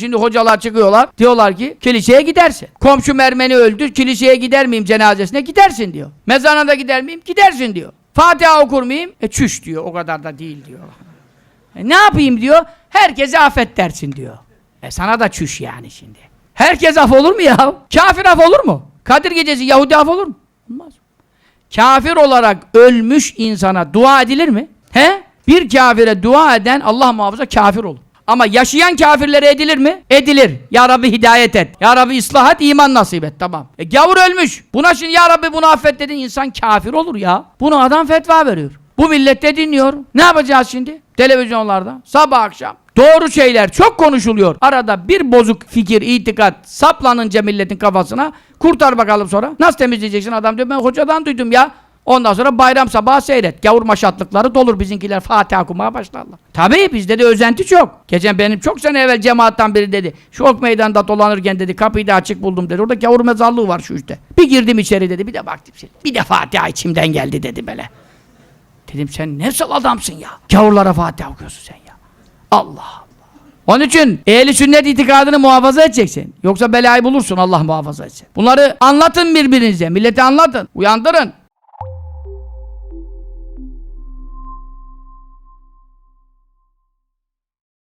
Şimdi hocalar çıkıyorlar. Diyorlar ki kiliseye gidersin. Komşum Ermeni öldü. Kiliseye gider miyim cenazesine? Gidersin diyor. Mezarına da gider miyim? Gidersin diyor. Fatiha okur muyum? E çüş diyor. O kadar da değil diyor. E, ne yapayım diyor. Herkese affet dersin diyor. E sana da çüş yani şimdi. Herkes af olur mu ya? Kafir af olur mu? Kadir gecesi Yahudi af olur mu? Olmaz. Kafir olarak ölmüş insana dua edilir mi? He? Bir kafire dua eden Allah muhafaza kafir olur. Ama yaşayan kafirlere edilir mi? Edilir. Ya Rabbi hidayet et. Ya Rabbi ıslah et, iman nasip et. Tamam. E gavur ölmüş. Buna şimdi Ya Rabbi bunu affet dedin insan kafir olur ya. Bunu adam fetva veriyor. Bu millet de dinliyor. Ne yapacağız şimdi? Televizyonlarda sabah akşam Doğru şeyler çok konuşuluyor. Arada bir bozuk fikir, itikat saplanınca milletin kafasına kurtar bakalım sonra. Nasıl temizleyeceksin adam diyor ben hocadan duydum ya. Ondan sonra bayram sabahı seyret. Gavur maşatlıkları dolur bizimkiler Fatiha okumaya başlarlar. Tabii bizde de özenti çok. Geçen benim çok sene evvel cemaattan biri dedi. Şu ok meydanda dolanırken dedi kapıyı da açık buldum dedi. Orada gavur mezarlığı var şu işte. Bir girdim içeri dedi. Bir de baktım şey. Bir de Fatiha içimden geldi dedi böyle. Dedim sen nasıl adamsın ya? Gavurlara Fatiha okuyorsun sen ya. Allah Allah. Onun için ehli sünnet itikadını muhafaza edeceksin. Yoksa belayı bulursun Allah muhafaza etsin. Bunları anlatın birbirinize. Millete anlatın. Uyandırın.